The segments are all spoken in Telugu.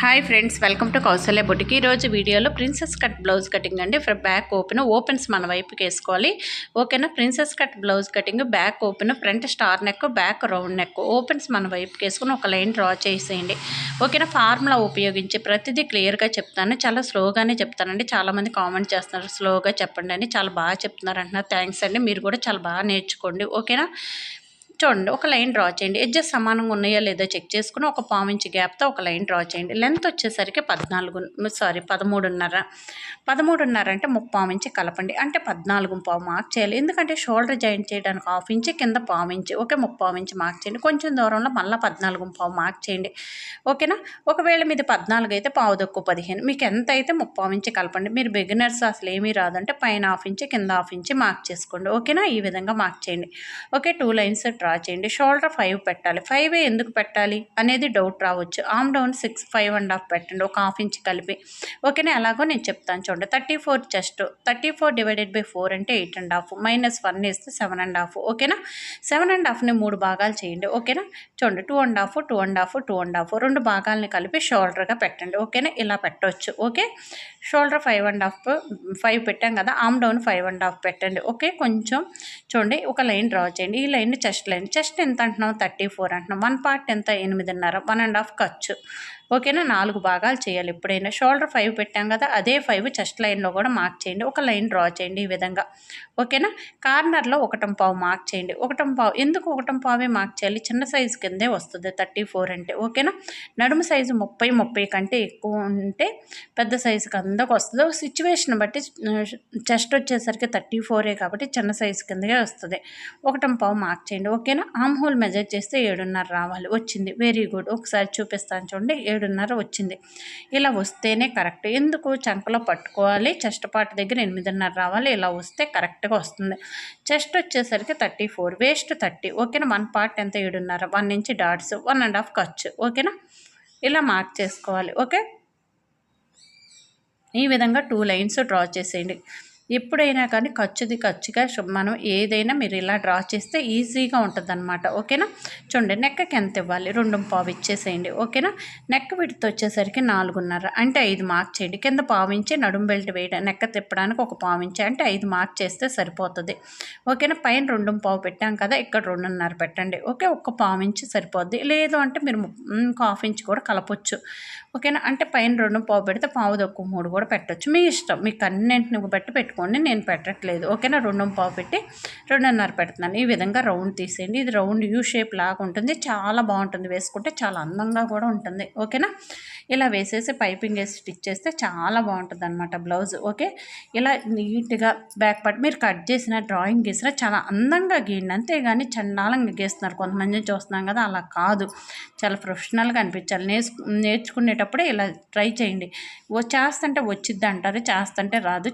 Hi friends welcome to Kaushalya బుటికి ఈరోజు వీడియోలో ప్రిన్సెస్ కట్ బ్లౌజ్ కటింగ్ అండి. ఫర్ బ్యాక్ ఓపెన్ ఓపెన్స్ మన వైపుకి వేసుకోవాలి. ఓకేనా princess cut blouse cutting back open front star neck back round neck opens మన వైపుకి వేసుకుని ఒక లైన్ డ్రా చేసేయండి. ఓకేనా ఫార్ములా ఉపయోగించి ప్రతిదీ క్లియర్గా చెప్తాను. చాలా స్లోగానే చెప్తానండి. చాలామంది కామెంట్ చేస్తున్నారు. స్లోగా చెప్పండి అని. చాలా బాగా చెప్తున్నారు అంటున్నారు. థ్యాంక్స్ అండి. మీరు కూడా చాలా బాగా నేర్చుకోండి. ఓకేనా చూడండి ఒక లైన్ డ్రా చేయండి. ఎడ్జెస్ సమానంగా ఉన్నాయో లేదో చెక్ చేసుకుని ఒక పావు ఇంచ్ గ్యాప్తో ఒక లైన్ డ్రా చేయండి. లెంత్ వచ్చేసరికి పద్నాలుగు సారీ పదమూడున్నర. పదమూడున్నర అంటే ముప్పావు ఇంచ్ కలపండి. అంటే పద్నాలుగు పావు మార్క్ చేయాలి. ఎందుకంటే షోల్డర్ జాయింట్ చేయడానికి హాఫ్ ఇంచ్ కింద పావు ఇంచ్ ఓకే ముప్పావు ఇంచ్ మార్క్ చేయండి. కొంచెం దూరంలో మళ్ళీ పద్నాలుగు పావు మార్క్ చేయండి. ఓకేనా? ఒకవేళ మీది పద్నాలుగు అయితే పావు దొక్కు పదిహేను. మీకు ఎంత అయితే ముప్పావు ఇంచ్ కలపండి. మీరు బిగినర్స్ అసలు ఏమీ రాదంటే పైన హాఫ్ ఇంచ్ కింద హాఫ్ ఇంచ్ మార్క్ చేసుకోండి. ఓకేనా? ఈ విధంగా మార్క్ చేయండి. Okay two lines draw draw చేయండి షోల్డర్ ఫైవ్ పెట్టాలి. ఫైవ్ ఎందుకు పెట్టాలి అనేది డౌట్ రావచ్చు. Arm down six five and half పెట్టండి. ఒక హాఫ్ ఇంచ్ కలిపి. ఓకేనా? ఎలాగో నేను చెప్తాను చూడండి. Thirty four chest. Thirty four divided by four అంటే eight and half. Minus one ఇస్తే సెవెన్ అండ్ హాఫ్. ఓకేనా? సెవెన్ అండ్ హాఫ్ని మూడు భాగాలు చేయండి. ఓకేనా? చూడండి. Two and half two and half two and half. రెండు భాగాలని కలిపి షోల్డర్గా పెట్టండి. ఓకేనా? ఇలా పెట్టవచ్చు okay? Shoulder five and half five పెట్టాం కదా. Arm down five and half పెట్టండి. ఓకే? కొంచెం చూడండి. ఒక లైన్ డ్రా చేయండి. ఈ లైన్ చెస్ట్ లైన్ చెస్ట్ ఎంత అంటున్నాం థర్టీ ఫోర్ అంటున్నాం వన్ పార్ట్ ఎంత? ఎనిమిదిన్నర. వన్ అండ్ హాఫ్ ఖర్చు. ఓకేనా? నాలుగు భాగాలు చేయాలి. ఎప్పుడైనా షోల్డర్ ఫైవ్ పెట్టాం కదా అదే ఫైవ్ చెస్ట్ లైన్లో కూడా మార్క్ చేయండి. ఒక లైన్ డ్రా చేయండి ఈ విధంగా. ఓకేనా? కార్నర్లో ఒకటం పావు మార్క్ చేయండి. ఒకటం పావు ఎందుకు ఒకటం పావే మార్క్ చేయాలి? చిన్న సైజు కిందే వస్తుంది థర్టీ ఫోర్ అంటే. ఓకేనా? నడుము సైజు ముప్పై ముప్పై కంటే ఎక్కువ ఉంటే పెద్ద సైజుకి అందకు వస్తుంది. సిచ్యువేషన్ బట్టి చెస్ట్ వచ్చేసరికి థర్టీ ఫోరే కాబట్టి చిన్న సైజు కిందకే వస్తుంది. ఒకటం పావు మార్క్ చేయండి. ఓకేనా? ఆమ్ హోల్ మెజర్ చేస్తే ఏడున్నర రావాలి. వచ్చింది. Very good. ఒకసారి చూపిస్తాను చూడండి. ఏడున్నర వచ్చింది. ఇలా వస్తేనే కరెక్ట్. ఎందుకు చంకలో పట్టుకోవాలి? చెస్ట్ పార్ట్ దగ్గర ఎనిమిదిన్నర రావాలి. ఇలా వస్తే కరెక్ట్గా వస్తుంది. చెస్ట్ వచ్చేసరికి థర్టీ ఫోర్ వేస్ట్ థర్టీ. ఓకేనా? వన్ పార్ట్ ఎంత? ఏడున్నర. One inch dots. One and half ఖర్చు ఓకేనా? ఇలా మార్క్ చేసుకోవాలి. ఓకే? ఈ విధంగా టూ లైన్స్ డ్రా చేసేయండి. ఎప్పుడైనా కానీ ఖర్చుది ఖర్చుగా మనం ఏదైనా మీరు ఇలా డ్రా చేస్తే ఈజీగా ఉంటుంది అనమాట ఓకేనా? చూడండి నెక్కకి ఎంత ఇవ్వాలి? రెండు పావు ఇచ్చేసేయండి. ఓకేనా? నెక్ విడత వచ్చేసరికి నాలుగున్నర. అంటే ఐదు మార్క్ చేయండి. కింద పావించి నడుం బెల్ట్ వేయడం నెక్క తిప్పడానికి ఒక పావించి అంటే ఐదు మార్క్ చేస్తే సరిపోతుంది. ఓకేనా? పైన రెండు పావు పెట్టాం కదా ఇక్కడ రెండున్నర పెట్టండి. ఓకే? ఒక్క పావించి సరిపోద్ది. లేదు అంటే మీరు ఇంకో హాఫ్ ఇంచ్ కూడా కలపొచ్చు. ఓకేనా? అంటే పైన రెండు పావు పెడితే పావు దొక్కు మూడు కూడా పెట్టచ్చు. మీ ఇష్టం. మీకు అన్నింటిని బట్టి పెట్టుకోండి నేను పెట్టట్లేదు. ఓకేనా? రెండు పావు పెట్టి రెండున్నర పెడుతున్నాను. ఈ విధంగా రౌండ్ తీసేయండి. ఇది రౌండ్ యూ షేప్ లాగా ఉంటుంది. చాలా బాగుంటుంది. వేసుకుంటే చాలా అందంగా కూడా ఉంటుంది. ఓకేనా? ఇలా వేసేసి పైపింగ్ వేసి స్టిచ్ చేస్తే చాలా బాగుంటుంది అనమాట బ్లౌజ్. ఓకే? ఇలా నీట్గా బ్యాక్ పార్ట్ మీరు కట్ చేసిన డ్రాయింగ్ గీసినా చాలా అందంగా గీయండి. అంతేగాని చండాలంగా గీస్తున్నారు. కొంతమంది చూస్తున్నాం కదా అలా కాదు. చాలా ప్రొఫెషనల్గా అనిపించాలి. నేర్చు నేర్చుకునేటప్పుడే ఇలా ట్రై చేయండి. ఓ చేస్తుంటే వచ్చిద్ది అంటారు. చేస్తుంటే రాదు.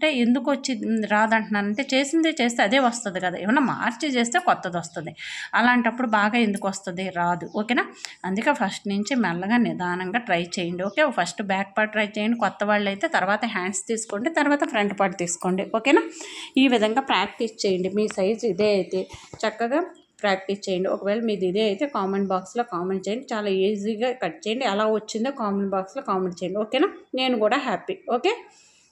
అంటే ఎందుకు వచ్చి రాదంటున్నానంటే చేసిందే చేస్తే అదే వస్తుంది కదా. ఏమన్నా మార్చి చేస్తే కొత్తది వస్తుంది. అలాంటప్పుడు బాగా ఎందుకు వస్తుంది? రాదు. ఓకేనా? అందుకే ఫస్ట్ నుంచి మెల్లగా నిదానంగా ట్రై చేయండి. Okay? First back part try చేయండి. కొత్త వాళ్ళు అయితే తర్వాత హ్యాండ్స్ తీసుకోండి. తర్వాత ఫ్రంట్ పార్ట్ తీసుకోండి. ఓకేనా? ఈ విధంగా ప్రాక్టీస్ చేయండి. మీ సైజు ఇదే అయితే చక్కగా ప్రాక్టీస్ చేయండి. ఒకవేళ మీది ఇదే అయితే కామెంట్ బాక్స్లో కామెంట్ చేయండి. చాలా ఈజీగా కట్ చేయండి. ఎలా వచ్చిందో కామెంట్ బాక్స్లో కామెంట్ చేయండి. ఓకేనా? నేను కూడా హ్యాపీ. ఓకే?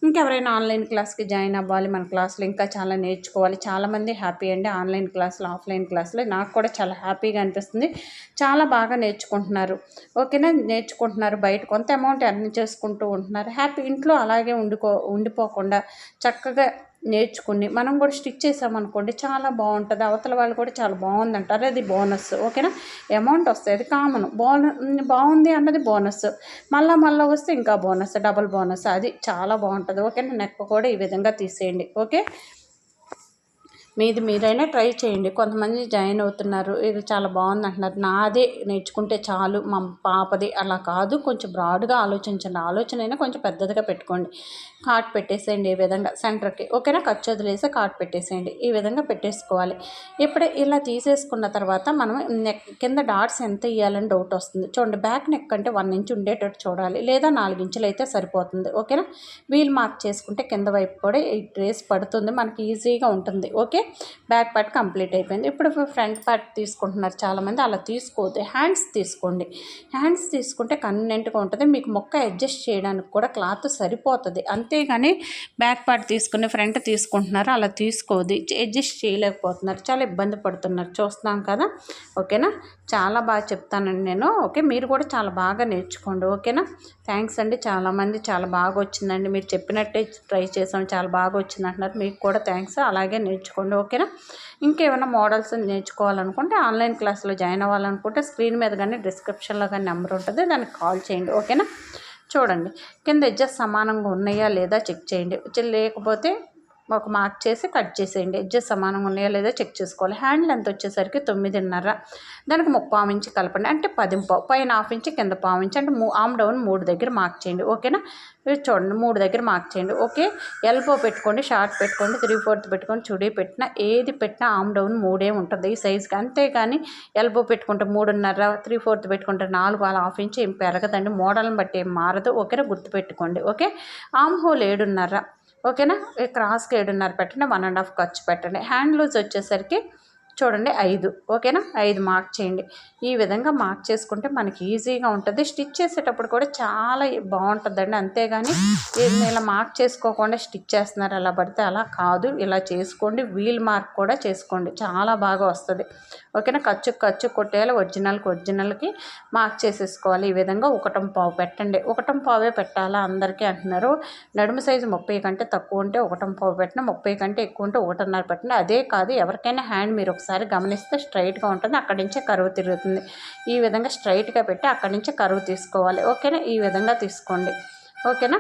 ఇంకెవరైనా ఆన్లైన్ క్లాస్కి జాయిన్ అవ్వాలి మన క్లాస్లో ఇంకా చాలా నేర్చుకోవాలి. చాలామంది హ్యాపీ అండి ఆన్లైన్ క్లాసులు ఆఫ్లైన్ క్లాసులు. నాకు కూడా చాలా హ్యాపీగా అనిపిస్తుంది. చాలా బాగా నేర్చుకుంటున్నారు. ఓకేనా? నేర్చుకుంటున్నారు బయట కొంత అమౌంట్ ఎర్న్ చేసుకుంటూ ఉంటున్నారు. హ్యాపీ ఇంట్లో అలాగే ఉండిపో ఉండిపోకుండా చక్కగా నేర్చుకుని మనం కూడా స్టిచ్ చేసామనుకోండి చాలా బాగుంటుంది. అవతల వాళ్ళు కూడా చాలా బాగుంది అంటారు అది బోనస్. ఓకేనా? అమౌంట్ వస్తుంది అది కామన్. బోన బాగుంది అన్నది బోనస్. మళ్ళీ మళ్ళీ వస్తే ఇంకా బోనస్. Double bonus. అది చాలా బాగుంటుంది. ఓకేనా? నెక్ కూడా ఈ విధంగా తీసేయండి. ఓకే? మీది మీరైనా ట్రై చేయండి. కొంతమంది జాయిన్ అవుతున్నారు. ఇది చాలా బాగుంది అంటున్నారు. నాదే నేర్చుకుంటే చాలు మా పాపది. అలా కాదు. కొంచెం బ్రాడ్గా ఆలోచించండి. ఆలోచన అయినా కొంచెం పెద్దదిగా పెట్టుకోండి. కార్ట్ పెట్టేసేయండి ఈ విధంగా సెంటర్కి ఓకేనా? ఖర్చు వదిలేసి కార్ట్ పెట్టేసేయండి. ఈ విధంగా పెట్టేసుకోవాలి. ఇప్పుడే ఇలా తీసేసుకున్న తర్వాత మనం నెక్ కింద డాట్స్ ఎంత ఇవ్వాలని డౌట్ వస్తుంది. చూడండి బ్యాక్ నెక్ అంటే వన్ ఇంచ్ ఉండేటట్టు చూడాలి. లేదా నాలుగు ఇంచులు అయితే సరిపోతుంది. ఓకేనా? వీల్ మార్క్ చేసుకుంటే కింద వైపు కూడా ఈ డ్రెస్ పడుతుంది. మనకి ఈజీగా ఉంటుంది. ఓకే? బ్యాక్ పార్ట్ కంప్లీట్ అయిపోయింది. ఇప్పుడు ఫ్రంట్ పార్ట్ తీసుకుంటున్నారు చాలామంది. అలా తీసుకోవద్దు. హ్యాండ్స్ తీసుకోండి. హ్యాండ్స్ తీసుకుంటే కన్వీనెంట్గా ఉంటుంది. మీకు మొక్క అడ్జస్ట్ చేయడానికి కూడా క్లాత్ సరిపోతుంది. అంతేగాని బ్యాక్ పార్ట్ తీసుకుని ఫ్రంట్ తీసుకుంటున్నారు. అలా తీసుకోవద్దు. అడ్జస్ట్ చేయలేకపోతున్నారు. చాలా ఇబ్బంది పడుతున్నారు. చూస్తున్నాం కదా. ఓకేనా? చాలా బాగా చెప్తానండి నేను. ఓకే మీరు కూడా చాలా బాగా నేర్చుకోండి. ఓకేనా? థ్యాంక్స్ అండి. చాలామంది చాలా బాగా వచ్చిందండి. మీరు చెప్పినట్టే ట్రై చేసాం చాలా బాగా వచ్చింది అంటున్నారు. మీకు కూడా థ్యాంక్స్. అలాగే నేర్చుకోండి. ఓకేనా? ఇంకేమైనా మోడల్స్ నేర్చుకోవాలనుకుంటే ఆన్లైన్ క్లాస్లో జాయిన్ అవ్వాలనుకుంటే స్క్రీన్ మీద కానీ డిస్క్రిప్షన్లో కానీ నెంబర్ ఉంటుంది. దానికి కాల్ చేయండి. ఓకేనా? చూడండి. కింద ఎడ్జెస్ సమానంగా ఉన్నాయా లేదా చెక్ చేయండి. లేకపోతే ఒక మార్క్ చేసి కట్ చేసేయండి. ఎడ్జెస్ సమానంగా ఉన్నాయా లేదా చెక్ చేసుకోవాలి. హ్యాండ్ లెంత్ వచ్చేసరికి తొమ్మిదిన్నర. దానికి ముప్పావు ఇంచి కలపండి. అంటే పది పావు పైన హాఫ్ ఇంచి కింద పావు ఇంచి అంటే ఆమ్ డౌన్ మూడు దగ్గర మార్క్ చేయండి. ఓకేనా చూడండి. మూడు దగ్గర మార్క్ చేయండి. ఓకే ఎల్బో పెట్టుకోండి. షార్ట్ పెట్టుకోండి. త్రీ ఫోర్త్ పెట్టుకోండి. చుడీ పెట్టినా ఏది పెట్టినా ఆమ్ డౌన్ మూడే ఉంటుంది. ఈ సైజుకి అంతేగాని ఎల్బో పెట్టుకుంటే మూడున్నర త్రీ ఫోర్త్ పెట్టుకుంటే నాలుగు అలా హాఫ్ ఇంచ్ ఏం పెరగదండి. మోడల్ని బట్టి ఏం మారదు. ఓకేనా గుర్తుపెట్టుకోండి. ఓకే ఆమ్ హోల్ ఏడున్నర. ఓకేనా? క్రాస్కి ఏడున్నర పెట్టండి వన్ అండ్ హాఫ్ ఖర్చు పెట్టండి. హ్యాండ్ లూజ్ వచ్చేసరికి చూడండి ఐదు. ఓకేనా? ఐదు మార్క్ చేయండి. ఈ విధంగా మార్క్ చేసుకుంటే మనకి ఈజీగా ఉంటుంది. స్టిచ్ చేసేటప్పుడు కూడా చాలా బాగుంటుందండి. అంతేగాని ఇలా మార్క్ చేసుకోకుండా స్టిచ్ చేస్తున్నారు అలా పడితే అలా కాదు. ఇలా చేసుకోండి. వీల్ మార్క్ కూడా చేసుకోండి. చాలా బాగా వస్తుంది. ఓకేనా? ఖర్చు ఖర్చు కొట్టేయాలి. ఒరిజినల్కి ఒరిజినల్కి మార్క్ చేసేసుకోవాలి. ఈ విధంగా ఒకటం పావు పెట్టండి. ఒకటం పావే పెట్టాలా? అందరికీ అంటున్నారు. నడుము సైజు ముప్పై కంటే తక్కువ ఉంటే ఒకటం పావు పెట్టిన ముప్పై కంటే ఎక్కువ ఉంటే ఒకటిన్నర పెట్టండి అదే కాదు. ఎవరికైనా హ్యాండ్ మీరు ఒకసారి గమనిస్తే స్ట్రైట్గా ఉంటుంది. అక్కడి నుంచే కరువు తిరుగుతుంది. ఈ విధంగా స్ట్రైట్గా పెట్టి అక్కడి నుంచే కరువు తీసుకోవాలి. ఓకేనా? ఈ విధంగా తీసుకోండి. ఓకేనా?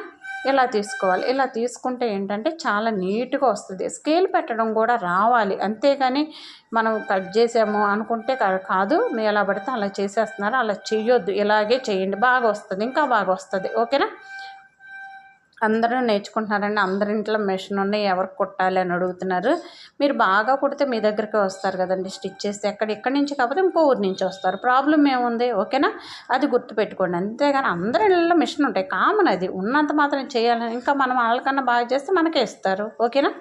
ఇలా తీసుకోవాలి. ఇలా తీసుకుంటే ఏంటంటే చాలా నీట్గా వస్తుంది. స్కేల్ పెట్టడం కూడా రావాలి. అంతేగాని మనం కట్ చేసాము అనుకుంటే కాదు. మీరు ఎలా పడితే అలా చేసేస్తున్నారు. అలా చెయ్యొద్దు. ఇలాగే చేయండి. బాగా వస్తుంది. ఇంకా బాగా వస్తుంది. ఓకేనా? అందరూ నేర్చుకుంటున్నారండి. అందరి ఇంట్లో మెషిన్ ఉన్నాయి. ఎవరికి కుట్టాలి అని అడుగుతున్నారు. మీరు బాగా కుడితే మీ దగ్గరికి వస్తారు కదండి స్టిచ్ చేస్తే ఎక్కడ ఎక్కడి నుంచి కాకపోతే ఇంకో ఊరి నుంచి వస్తారు. ప్రాబ్లం ఏముంది? ఓకేనా? అది గుర్తుపెట్టుకోండి. అంతేగాని అందరి ఇళ్ళలో మిషన్ ఉంటాయి. కామన్ అది. ఉన్నంత మాత్రం చేయాలని ఇంకా మనం వాళ్ళకన్నా బాగా చేస్తే మనకే ఇస్తారు. ఓకేనా?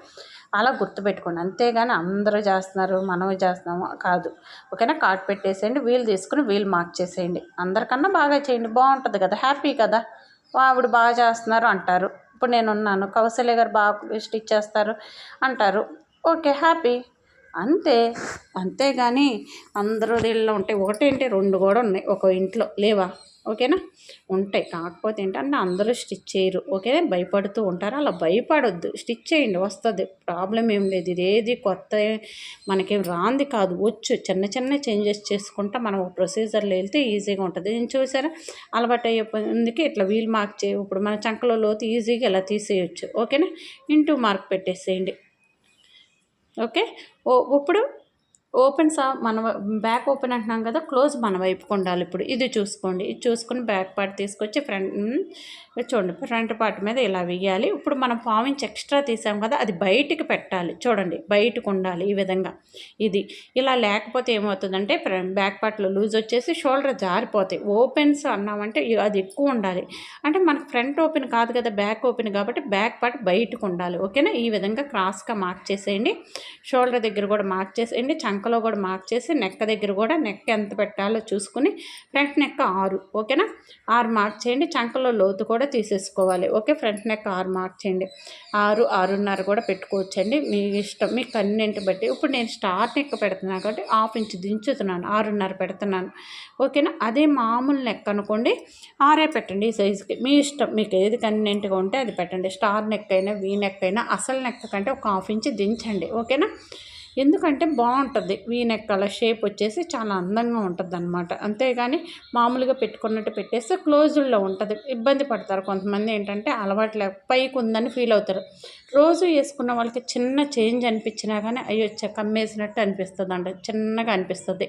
అలా గుర్తుపెట్టుకోండి. అంతేగాని అందరూ చేస్తున్నారు. మనం చేస్తున్నాము. కాదు. ఓకేనా? కార్డ్ పెట్టేసేయండి. వీలు తీసుకుని వీలు మార్క్ చేసేయండి. అందరికన్నా బాగా చేయండి. బాగుంటుంది కదా. హ్యాపీ కదా. ఆవిడ బాగా చేస్తున్నారు అంటారు. ఇప్పుడు నేను ఉన్నాను కౌశల్య గారు బాగా స్టిచ్ చేస్తారు అంటారు. Okay happy. అంతే అంతేగాని అందరూ దీనిలో ఉంటాయి ఒకటేంటి? రెండు కూడా ఉన్నాయి ఒక ఇంట్లో. లేవా? ఓకేనా? ఉంటాయి. కాకపోతే ఏంటంటే అందరూ స్టిచ్ చేయరు. ఓకేనా? భయపడుతూ ఉంటారు. అలా భయపడొద్దు. స్టిచ్ చేయండి. వస్తుంది. ప్రాబ్లం ఏం లేదు. ఇదేది కొత్త మనకేం రాంది కాదు. వచ్చు. చిన్న చిన్న చేంజెస్ చేసుకుంటా మనం ప్రొసీజర్లో వెళ్తే ఈజీగా ఉంటుంది. నేను చూసారా? అలవాటు అయ్యేందుకు ఇట్లా వీల్ మార్క్ చేయ ఇప్పుడు మన చంకలో లోతు ఈజీగా ఇలా తీసేయచ్చు. ఓకేనా? ఇంటూ మార్క్ పెట్టేసేయండి. ఓకే? ఓ ఇప్పుడు ఓపెన్ సా మన బ్యాక్ ఓపెన్ అంటున్నాం కదా క్లోజ్ మన వైపుకు ఉండాలి ఇప్పుడు. ఇది చూసుకోండి. ఇది చూసుకుని బ్యాక్ పార్ట్ తీసుకొచ్చి ఫ్రంట్ చూడండి ఫ్రంట్ పార్ట్ మీద ఇలా వేయాలి ఇప్పుడు మనం పావించి ఎక్స్ట్రా తీసాం కదా అది బయటికి పెట్టాలి. చూడండి బయటకు ఉండాలి ఈ విధంగా. ఇది ఇలా లేకపోతే ఏమవుతుందంటే బ్యాక్ పార్ట్లో లూజ్ వచ్చేసి షోల్డర్ జారిపోతాయి. ఓపెన్స్ అన్నామంటే అది ఎక్కువ ఉండాలి. అంటే మనకు ఫ్రంట్ ఓపెన్ కాదు కదా బ్యాక్ ఓపెన్ కాబట్టి బ్యాక్ పార్ట్ బయటకు ఉండాలి. ఓకేనా? ఈ విధంగా క్రాస్గా మార్క్ చేసేయండి. షోల్డర్ దగ్గర కూడా మార్క్ చేసేయండి. చంకలో కూడా మార్క్ చేసి నెక్క దగ్గర కూడా నెక్ ఎంత పెట్టాలో చూసుకుని ఫ్రంట్ నెక్ ఆరు. ఓకేనా? ఆరు మార్క్ చేయండి. చంకలో లోతు కూడా తీసేసుకోవాలి. ఓకే ఫ్రంట్ నెక్ ఆరు మార్క్ చేయండి ఆరు ఆరున్నర కూడా పెట్టుకోవచ్చండి. మీ ఇష్టం మీ కన్నెంట్ బట్టి. ఇప్పుడు నేను స్టార్ నెక్ పెడుతున్నాను కాబట్టి హాఫ్ ఇంచ్ దించుతున్నాను ఆరున్నర పెడుతున్నాను. ఓకేనా? అదే మామూలు నెక్ అనుకోండి ఆరే పెట్టండి ఈ సైజుకి. మీ ఇష్టం మీకు ఏది కన్నింటిగా ఉంటే అది పెట్టండి. స్టార్ నెక్ అయినా వీ నెక్ అయినా అసలు నెక్ కంటే ఒక హాఫ్ ఇంచ్ దించండి. ఓకేనా? ఎందుకంటే బాగుంటుంది. వీనెక్ అలా షేప్ వచ్చేసి చాలా అందంగా ఉంటుంది అనమాట అంతేగాని మామూలుగా పెట్టుకున్నట్టు పెట్టేస్తే క్లోజుల్లో ఉంటుంది. ఇబ్బంది పడతారు కొంతమంది ఏంటంటే అలవాటు లేక పైకి ఉందని ఫీల్ అవుతారు. రోజు వేసుకున్న వాళ్ళకి చిన్న చేంజ్ అనిపించినా కానీ అయ్యో కమ్మేసినట్టు అనిపిస్తుంది అంట చిన్నగా అనిపిస్తుంది.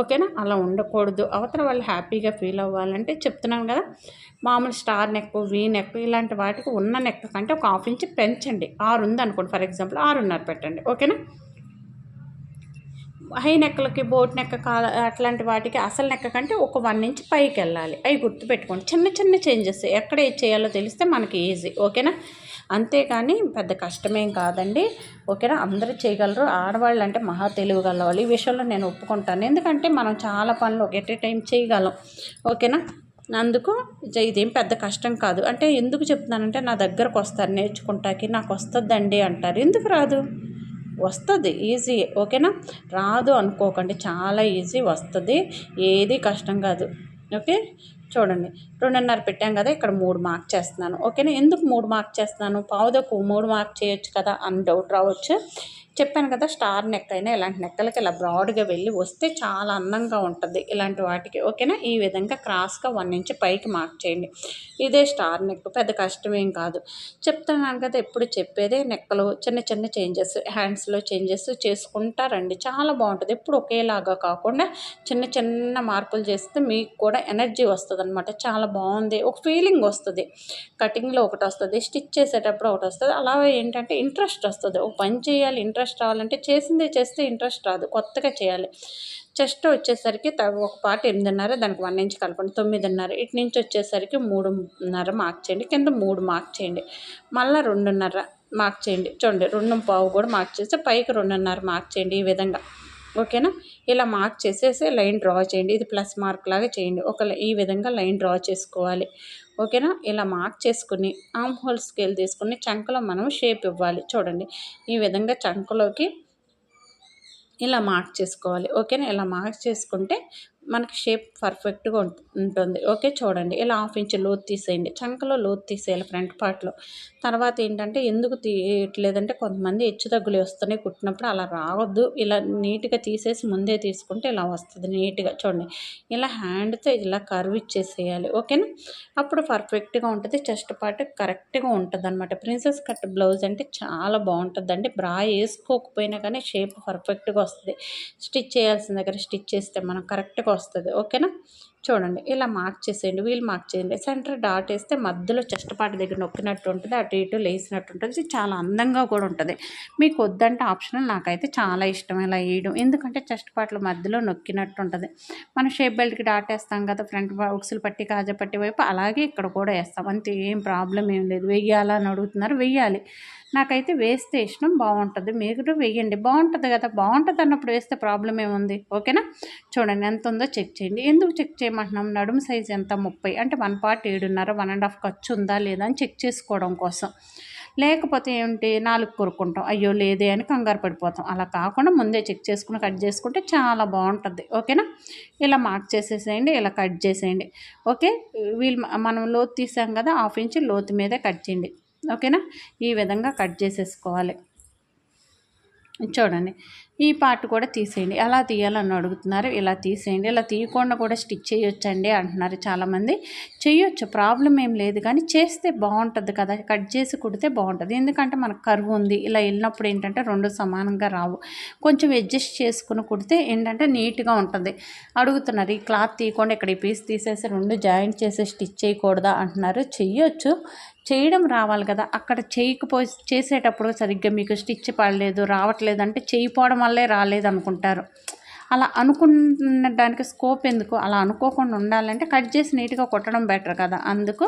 ఓకేనా? అలా ఉండకూడదు. అవతల వాళ్ళు హ్యాపీగా ఫీల్ అవ్వాలంటే చెప్తున్నాను కదా మామూలు స్టార్ నెక్ వీ నెక్ ఇలాంటి వాటికి ఉన్న నెక్ కంటే ఒక హాఫ్ ఇంచ్ పెంచండి. ఆరు ఉంది అనుకోండి ఫర్ ఎగ్జాంపుల్ ఆరున్నర పెట్టండి. ఓకేనా? హై నెక్కలకి బోట్ నెక్క కాల అట్లాంటి వాటికి అసలు నెక్క కంటే ఒక వన్ ఇంచ్ పైకి వెళ్ళాలి అవి గుర్తుపెట్టుకోండి చిన్న చిన్న చేంజెస్ ఎక్కడ ఏది చేయాలో తెలిస్తే మనకి ఈజీ. ఓకేనా? అంతేకాని పెద్ద కష్టమేం కాదండి. ఓకేనా? అందరూ చేయగలరు. ఆడవాళ్ళు అంటే మహా తెలివి ఈ విషయంలో నేను ఒప్పుకుంటాను. ఎందుకంటే మనం చాలా పనులు ఎట్ ఏ టైం చేయగలం. ఓకేనా? అందుకు ఇదేం పెద్ద కష్టం కాదు. అంటే ఎందుకు చెప్తున్నానంటే నా దగ్గరకు వస్తారు. నేర్చుకుంటాకి నాకు వస్తుందండి అంటారు. ఎందుకు రాదు? వస్తుంది ఈజీ ఓకేనా? రాదు అనుకోకండి చాలా ఈజీ వస్తుంది ఏది కష్టం కాదు ఓకే? చూడండి రెండున్నర పెట్టాం కదా ఇక్కడ మూడు మార్క్ చేస్తున్నాను ఓకేనా? ఎందుకు మూడు మార్క్ చేస్తున్నాను? పావుదకు మూడు మార్క్ చేయొచ్చు కదా అని డౌట్ రావచ్చు. చెప్పాను కదా స్టార్ నెక్ అయినా ఇలాంటి నెక్కలకి ఇలా బ్రాడ్గా వెళ్ళి వస్తే చాలా అందంగా ఉంటుంది ఇలాంటి వాటికి. ఓకేనా? ఈ విధంగా క్రాస్గా వన్ ఇంచ్ పైకి మార్క్ చేయండి. ఇదే స్టార్ నెక్ పెద్ద కష్టమేం కాదు. చెప్తున్నాను కదా ఎప్పుడు చెప్పేదే నెక్కలు చిన్న చిన్న చేంజెస్ హ్యాండ్స్లో చేంజెస్ చేసుకుంటారండి చాలా బాగుంటుంది. ఎప్పుడు ఒకేలాగా కాకుండా చిన్న చిన్న మార్పులు చేస్తే మీకు కూడా ఎనర్జీ వస్తుంది అనమాట చాలా బాగుంది. ఒక ఫీలింగ్ వస్తుంది. కటింగ్లో ఒకటి వస్తుంది స్టిచ్ చేసేటప్పుడు ఒకటి వస్తుంది. అలా ఏంటంటే ఇంట్రెస్ట్ వస్తుంది. ఒక పని చేయాలి ఇంట్రెస్ట్ ఇంట్రెస్ట్ రావాలంటే చేసిందే చేస్తే ఇంట్రెస్ట్ రాదు కొత్తగా చేయాలి. చెస్ట్ వచ్చేసరికి ఒక పాట ఎనిమిదిన్నర దానికి వన్ ఇంచ్ కలపండి తొమ్మిదిన్నర. ఇటు నుంచి వచ్చేసరికి మూడున్నర మార్క్ చేయండి కింద మూడు మార్క్ చేయండి. మళ్ళీ రెండున్నర మార్క్ చేయండి. చూడండి రెండు పావు కూడా మార్క్ చేస్తే పైకి రెండున్నర మార్క్ చేయండి ఈ విధంగా. ఓకేనా? ఇలా మార్క్ చేసేసి లైన్ డ్రా చేయండి. ఇది ప్లస్ మార్క్ లాగా చేయండి. ఒక ఈ విధంగా లైన్ డ్రా చేసుకోవాలి. ఓకేనా? ఇలా మార్క్ చేసుకుని ఆమ్ హోల్ స్కేల్ తీసుకుని చంకలో మనం షేప్ ఇవ్వాలి. చూడండి ఈ విధంగా చంకలోకి ఇలా మార్క్ చేసుకోవాలి. ఓకేనా? ఇలా మార్క్ చేసుకుంటే మనకి షేప్ పర్ఫెక్ట్గా ఉంటుంది. ఓకే చూడండి. ఇలా హాఫ్ ఇంచ్ లోతు తీసేయండి. చంకలో లోతు తీసేయాలి ఫ్రంట్ పార్ట్లో. తర్వాత ఏంటంటే ఎందుకు తీయట్లేదంటే కొంతమంది హెచ్చు తగ్గులు వస్తున్నాయి. కుట్టినప్పుడు అలా రావద్దు. ఇలా నీట్గా తీసేసి ముందే తీసుకుంటే ఇలా వస్తుంది నీట్గా. చూడండి. ఇలా హ్యాండ్తో ఇలా కర్వ్ ఇచ్చేసేయాలి. ఓకేనా? అప్పుడు పర్ఫెక్ట్గా ఉంటుంది. చెస్ట్ పార్ట్ కరెక్ట్గా ఉంటుంది అనమాట ప్రిన్సెస్ కట్ బ్లౌజ్ అంటే చాలా బాగుంటుంది అంటే బ్రా వేసుకోకపోయినా కానీ షేప్ పర్ఫెక్ట్గా వస్తుంది. స్టిచ్ చేయాల్సిన దగ్గర స్టిచ్ చేస్తే మనం కరెక్ట్గా వస్తుంది ఓకేనా? చూడండి ఇలా మార్క్ చేసేయండి వీల్ మార్క్ చేయండి. సెంటర్ డాట్ వేస్తే మధ్యలో చెస్ట్ దగ్గర నొక్కినట్టు ఉంటుంది అటు ఇటు లేసినట్టు ఉంటుంది. చాలా అందంగా కూడా ఉంటుంది. మీకు వద్దంటే ఆప్షనల్ నాకైతే చాలా ఇష్టం ఇలా వేయడం. ఎందుకంటే చెస్ట్ పాటలు మధ్యలో నొక్కినట్టు ఉంటుంది. మనం షేప్ బెల్ట్కి డాట్ వేస్తాం కదా ఫ్రంట్ ఉక్సులు పట్టి కాజా పట్టి వైపు అలాగే ఇక్కడ కూడా వేస్తాం. అంతే ఏం ప్రాబ్లం ఏం లేదు. వెయ్యాలా అని అడుగుతున్నారు వెయ్యాలి. నాకైతే వేస్తే ఇష్టం బాగుంటుంది. మీరు వేయండి బాగుంటుంది కదా బాగుంటుంది అన్నప్పుడు వేస్తే ప్రాబ్లం ఏముంది? ఓకేనా చూడండి ఎంత ఉందో చెక్ చేయండి. ఎందుకు చెక్ ఏమంటున్నాం? నడుము సైజ్ ఎంత? ముప్పై. అంటే వన్ పార్ట్ ఏడున్నర వన్ అండ్ హాఫ్ ఖర్చు ఉందా లేదా అని చెక్ చేసుకోవడం కోసం. లేకపోతే ఏంటి నాలుగు కొరుక్కుంటాం. అయ్యో లేదే అని కంగారు పడిపోతాం. అలా కాకుండా ముందే చెక్ చేసుకుని కట్ చేసుకుంటే చాలా బాగుంటుంది. ఓకేనా? ఇలా మార్క్ చేసేసేయండి ఇలా కట్ చేసేయండి. ఓకే? వీళ్ళు మనం లోతు తీసాం కదా హాఫ్ ఇంచ్ లోతు మీదే కట్ చేయండి. ఓకేనా? ఈ విధంగా కట్ చేసేసుకోవాలి. చూడండి. ఈ పార్ట్ కూడా తీసేయండి. ఎలా తీయాలని అడుగుతున్నారు. ఇలా తీసేయండి. ఇలా తీయకుండా కూడా స్టిచ్ చేయొచ్చండి అంటున్నారు చాలామంది. చేయొచ్చు. ప్రాబ్లం ఏం లేదు. కానీ చేస్తే బాగుంటుంది కదా. కట్ చేసి కుడితే బాగుంటుంది. ఎందుకంటే మనకు కరువు ఉంది. ఇలా వెళ్ళినప్పుడు ఏంటంటే రెండు సమానంగా రావు. కొంచెం అడ్జస్ట్ చేసుకుని కుడితే ఏంటంటే నీట్గా ఉంటుంది. అడుగుతున్నారు. ఈ క్లాత్ తీయకుండా ఇక్కడ ఈ పీస్ తీసేసి రెండు జాయింట్ చేసి స్టిచ్ చేయకూడదా అంటున్నారు. చెయ్యొచ్చు చేయడం రావాలి కదా. అక్కడ చేయకపో చేసేటప్పుడు సరిగ్గా మీకు స్టిచ్ పడలేదు రావట్లేదు అంటే చేయిపోవడం వల్లే రాలేదు అనుకుంటారు అలా అనుకున్న దానికి స్కోప్ ఎందుకు? అలా అనుకోకుండా ఉండాలంటే కట్ చేసి నీట్గా కొట్టడం బెటర్ కదా. అందుకు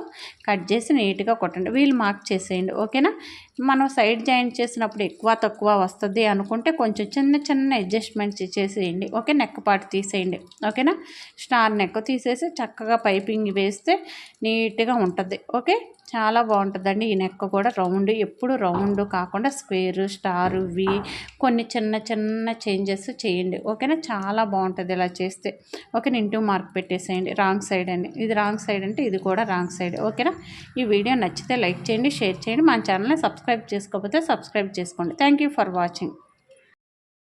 కట్ చేసి నీట్గా కొట్టండి. వీళ్ళు మార్క్ చేసేయండి. ఓకేనా? మనం సైడ్ జాయింట్ చేసినప్పుడు ఎక్కువ తక్కువ వస్తుంది అనుకుంటే కొంచెం చిన్న చిన్న అడ్జస్ట్మెంట్స్ చేసేయండి. ఓకే? నెక్ పాటు తీసేయండి. ఓకేనా? స్టార్ నెక్ తీసేసి చక్కగా పైపింగ్ వేస్తే నీట్గా ఉంటుంది. ఓకే? చాలా బాగుంటుందండి ఈ నెక్ కూడా. రౌండ్ ఎప్పుడు రౌండ్ కాకుండా స్క్వేర్ స్టార్ వి కొన్ని చిన్న చిన్న చేంజెస్ చేయండి. ఓకేనా? చాలా బాగుంటుంది ఇలా చేస్తే. ఓకే? ఇంటూ మార్క్ పెట్టేసేయండి. రాంగ్ సైడ్ అండి ఇది రాంగ్ సైడ్ అంటే ఇది కూడా రాంగ్ సైడ్. ఓకేనా? ఈ వీడియో నచ్చితే లైక్ చేయండి షేర్ చేయండి. మా ఛానల్ని సబ్స్క్రైబ్ చేసుకోకపోతే సబ్స్క్రైబ్ చేసుకోండి. Thank for watching